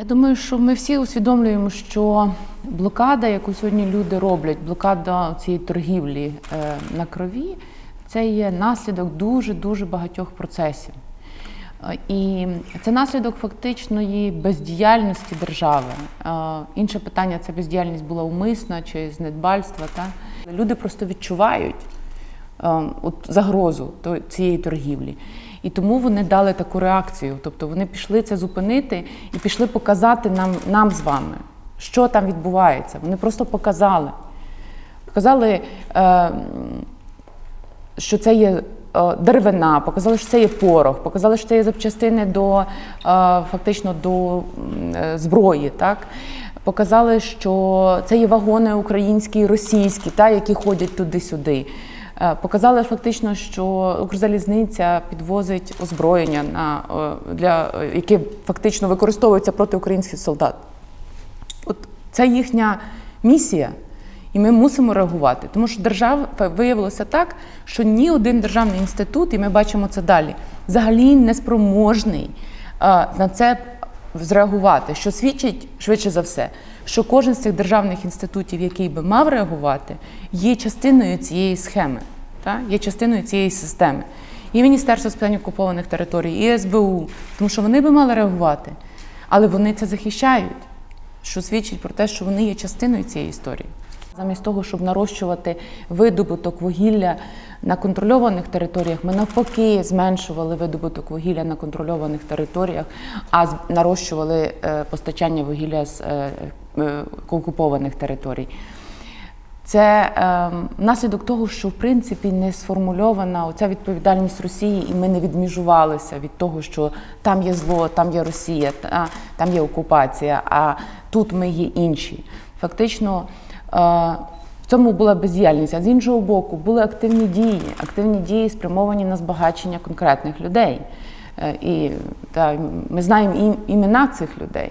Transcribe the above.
Я думаю, що ми всі усвідомлюємо, що блокада, яку сьогодні люди роблять, блокада цієї торгівлі е, на крові, це є наслідок дуже дуже багатьох процесів. Е, І це наслідок фактичної бездіяльності держави. Е, Інше питання це бездіяльність була умисна чи з недбальства. Люди просто відчувають от, загрозу цієї торгівлі. І тому вони дали таку реакцію. Тобто вони пішли це зупинити і пішли показати нам, нам з вами, що там відбувається. Вони просто показали. Показали, е, що це є е, деревина, показали, що це є порох, показали, що це є запчастини до е, фактично до е, зброї. Так? Показали, що це є вагони українські російські, та, які ходять туди-сюди. Е, Показали фактично, що Укрзалізниця підвозить озброєння, на, е, для, е, яке фактично використовується проти українських солдат. От це їхня місія, і ми мусимо реагувати. Тому що держава виявилося так, що ні один державний інститут, і ми бачимо це далі, взагалі не спроможний на це зреагувати, що свідчить швидше за все, що кожен з цих державних інститутів, який би мав реагувати, є частиною цієї схеми, та? є частиною цієї системи. І Міністерство з питань окупованих територій, і СБУ, тому що вони би мали реагувати, але вони це захищають що свідчить про те, що вони є частиною цієї історії. Замість того, щоб нарощувати видобуток вугілля на контрольованих територіях, ми навпаки зменшували видобуток вугілля на контрольованих територіях, а нарощували е, постачання вугілля з е, е, окупованих територій. Це е, наслідок того, що в принципі не сформульована оця відповідальність Росії, і ми не відміжувалися від того, що там є зло, там є Росія, та, там є окупація, а тут ми є інші. Фактично е, в цьому була бездіяльність. А з іншого боку, були активні дії, активні дії спрямовані на збагачення конкретних людей. Е, І та, ми знаємо ім- імена цих людей.